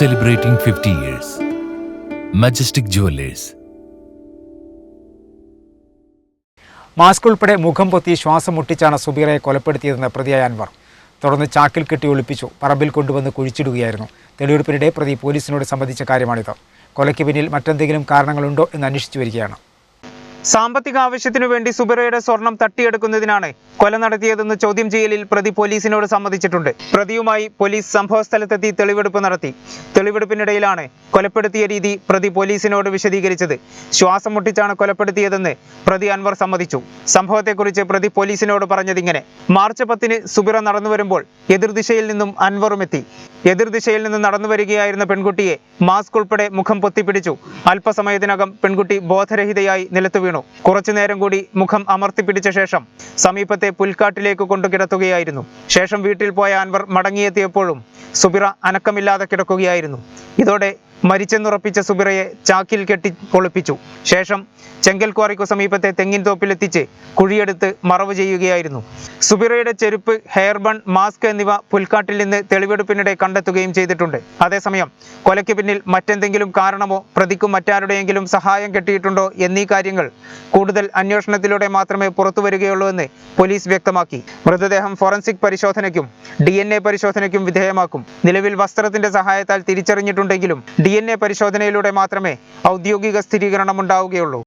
celebrating 50 years. Majestic Jewelers. Mask ഉൾപ്പെടെ മുഖം പൊത്തി ശ്വാസം മുട്ടിച്ചാണ് സുബീറയെ കൊലപ്പെടുത്തിയതെന്ന് പ്രതിയായ അൻവർ. തുടർന്ന് ചാക്കിൽ കെട്ടി ഒളിപ്പിച്ചു. പറമ്പിൽ കൊണ്ടുവന്ന് കുഴിച്ചിടുകയായിരുന്നു. തെളിവെടുപ്പിനിടെ പ്രതി പോലീസിനോട് സംബന്ധിച്ച കാര്യമാണിത്. കൊലയ്ക്ക് പിന്നിൽ മറ്റെന്തെങ്കിലും കാരണങ്ങളുണ്ടോ എന്ന് അന്വേഷിച്ചു വരികയാണ്. സാമ്പത്തിക ആവശ്യത്തിനു വേണ്ടി സുബിറയുടെ സ്വർണം തട്ടിയെടുക്കുന്നതിനാണ് കൊല നടത്തിയതെന്ന് ചോദ്യം ചെയ്യലിൽ പ്രതി പോലീസിനോട് സമ്മതിച്ചിട്ടുണ്ട്. പ്രതിയുമായി പോലീസ് സംഭവസ്ഥലത്തെത്തി തെളിവെടുപ്പ് നടത്തി. തെളിവെടുപ്പിനിടയിലാണ് കൊലപ്പെടുത്തിയ രീതി പ്രതി പോലീസിനോട് വിശദീകരിച്ചത്. ശ്വാസം മുട്ടിച്ചാണ് കൊലപ്പെടുത്തിയതെന്ന് പ്രതി അൻവർ സമ്മതിച്ചു. സംഭവത്തെക്കുറിച്ച് പ്രതി പോലീസിനോട് പറഞ്ഞതിങ്ങനെ. മാർച്ച് പത്തിന് സുബിറ നടന്നു വരുമ്പോൾ എതിർദിശയിൽ നിന്നും അൻവറും എത്തി. എതിർദിശയിൽ നിന്ന് നടന്നു വരികയായിരുന്ന പെൺകുട്ടിയെ മാസ്ക് ഉൾപ്പെടെ മുഖം പൊത്തിപ്പിടിച്ചു. അല്പസമയത്തിനകം പെൺകുട്ടി ബോധരഹിതയായി നിലത്തു വീണു കുറച്ചു നേരം കൂടി മുഖം അമർത്തിപ്പിടിച്ച ശേഷം സമീപത്തെ പുൽക്കാട്ടിലേക്ക് കൊണ്ടു കിടത്തുകയായിരുന്നു. ശേഷം വീട്ടിൽ പോയ അൻവർ മടങ്ങിയെത്തിയപ്പോഴും സുബിറ അനക്കമില്ലാതെ കിടക്കുകയായിരുന്നു. ഇതോടെ മരിച്ചെന്നുറപ്പിച്ച സുബിറയെ ചാക്കിൽ കെട്ടി പൊളിപ്പിച്ചു. ശേഷം ചെങ്കൽ ക്വാറിക്കു സമീപത്തെ തെങ്ങിൻ തോപ്പിലെത്തിച്ച് കുഴിയെടുത്ത് മറവ് ചെയ്യുകയായിരുന്നു. സുബിറയുടെ ചെരുപ്പ് ഹെയർബൺ മാസ്ക് എന്നിവ പുൽക്കാട്ടിൽ നിന്ന് തെളിവെടുപ്പിനിടെ കണ്ടെത്തുകയും ചെയ്തിട്ടുണ്ട്. അതേസമയം കൊലയ്ക്ക് പിന്നിൽ മറ്റെന്തെങ്കിലും കാരണമോ പ്രതിക്കും മറ്റാരുടെയെങ്കിലും സഹായം കിട്ടിയിട്ടുണ്ടോ എന്നീ കാര്യങ്ങൾ കൂടുതൽ അന്വേഷണത്തിലൂടെ മാത്രമേ പുറത്തു വരികയുള്ളൂ എന്ന് പോലീസ് വ്യക്തമാക്കി. മൃതദേഹം ഫോറൻസിക് പരിശോധനയ്ക്കും ഡി പരിശോധനയ്ക്കും വിധേയമാക്കും. നിലവിൽ വസ്ത്രത്തിന്റെ സഹായത്താൽ തിരിച്ചറിഞ്ഞിട്ടുണ്ടെങ്കിലും ഡി പരിശോധനയിലൂടെ മാത്രമേ ഔദ്യോഗിക സ്ഥിരീകരണം ഉണ്ടാവുകയുള്ളൂ